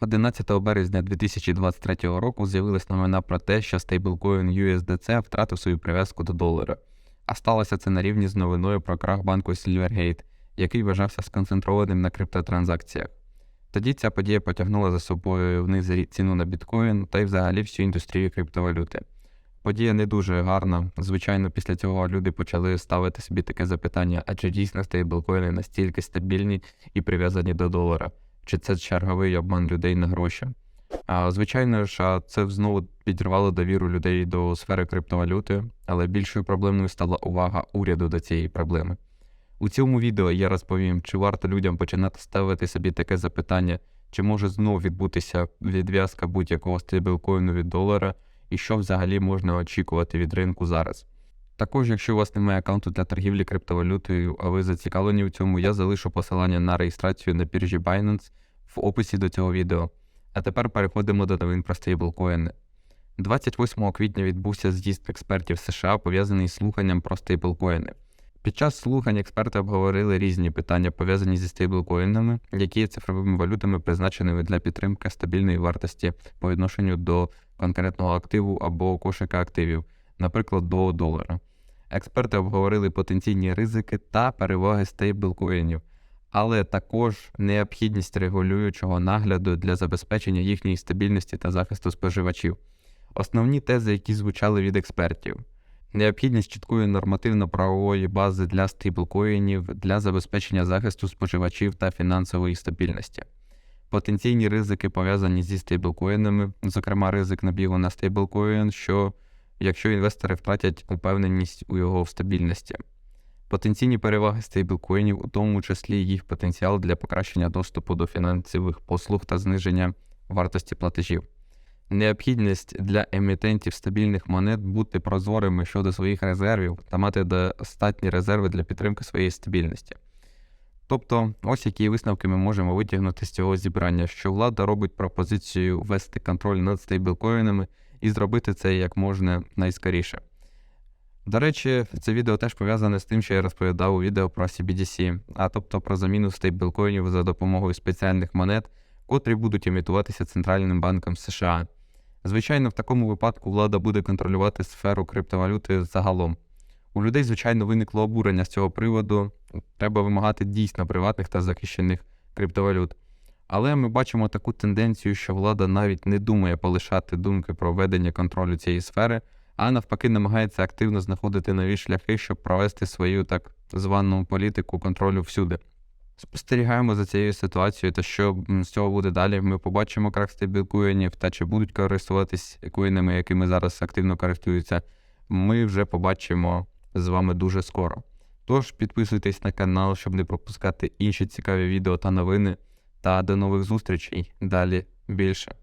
11 березня 2023 року з'явилась новина про те, що стейблкоін USDC втратив свою прив'язку до долара. А сталося це на рівні з новиною про крах банку Silvergate, який вважався сконцентрованим на криптотранзакціях. Тоді ця подія потягнула за собою вниз ціну на біткоін та й взагалі всю індустрію криптовалюти. Подія не дуже гарна. Звичайно, після цього люди почали ставити собі таке запитання: а чи дійсно стейблкоїни настільки стабільні і прив'язані до долара? Чи це черговий обман людей на гроші? А, звичайно ж, це знову підірвало довіру людей до сфери криптовалюти, але більшою проблемою стала увага уряду до цієї проблеми. У цьому відео я розповім, чи варто людям починати ставити собі таке запитання, чи може знову відбутися відв'язка будь-якого стейблкоїну від долара, і що взагалі можна очікувати від ринку зараз. Також, якщо у вас немає аккаунту для торгівлі криптовалютою, а ви зацікавлені в цьому, я залишу посилання на реєстрацію на біржі Binance в описі до цього відео. А тепер переходимо до новин про стейблкоїни. 28 квітня відбувся з'їзд експертів США, пов'язаний з слуханням про стейблкоїни. Під час слухань експерти обговорили різні питання, пов'язані зі стейблкоїнами, які є цифровими валютами, призначеними для підтримки стабільної вартості по відношенню до конкретного активу або кошика активів, наприклад, до долара. Експерти обговорили потенційні ризики та переваги стейблкоїнів, але також необхідність регулюючого нагляду для забезпечення їхньої стабільності та захисту споживачів. Основні тези, які звучали від експертів. Необхідність чіткої нормативно-правової бази для стейблкоїнів для забезпечення захисту споживачів та фінансової стабільності. Потенційні ризики пов'язані зі стейблкоїнами, зокрема ризик набігу на стейблкоін, що якщо інвестори втратять упевненість у його стабільності. Потенційні переваги стейблкоїнів, у тому числі їх потенціал для покращення доступу до фінансових послуг та зниження вартості платежів. Необхідність для емітентів стабільних монет бути прозорими щодо своїх резервів та мати достатні резерви для підтримки своєї стабільності. Тобто, ось які висновки ми можемо витягнути з цього зібрання, що влада робить пропозицію ввести контроль над стейблкоїнами і зробити це як можна найскоріше. До речі, це відео теж пов'язане з тим, що я розповідав у відео про CBDC, а тобто про заміну стейблкоїнів за допомогою спеціальних монет, котрі будуть емітуватися Центральним банком США. Звичайно, в такому випадку влада буде контролювати сферу криптовалюти загалом. У людей, звичайно, виникло обурення з цього приводу. Треба вимагати дійсно приватних та захищених криптовалют. Але ми бачимо таку тенденцію, що влада навіть не думає полишати думки про введення контролю цієї сфери, а навпаки намагається активно знаходити нові шляхи, щоб провести свою так звану політику контролю всюди. Спостерігаємо за цією ситуацією, та що з цього буде далі. Ми побачимо крах стейблкоїнів та чи будуть користуватись коїнами, якими зараз активно користуються. Ми вже побачимо з вами дуже скоро. Тож підписуйтесь на канал, щоб не пропускати інші цікаві відео та новини. Та до нових зустрічей. Далі більше.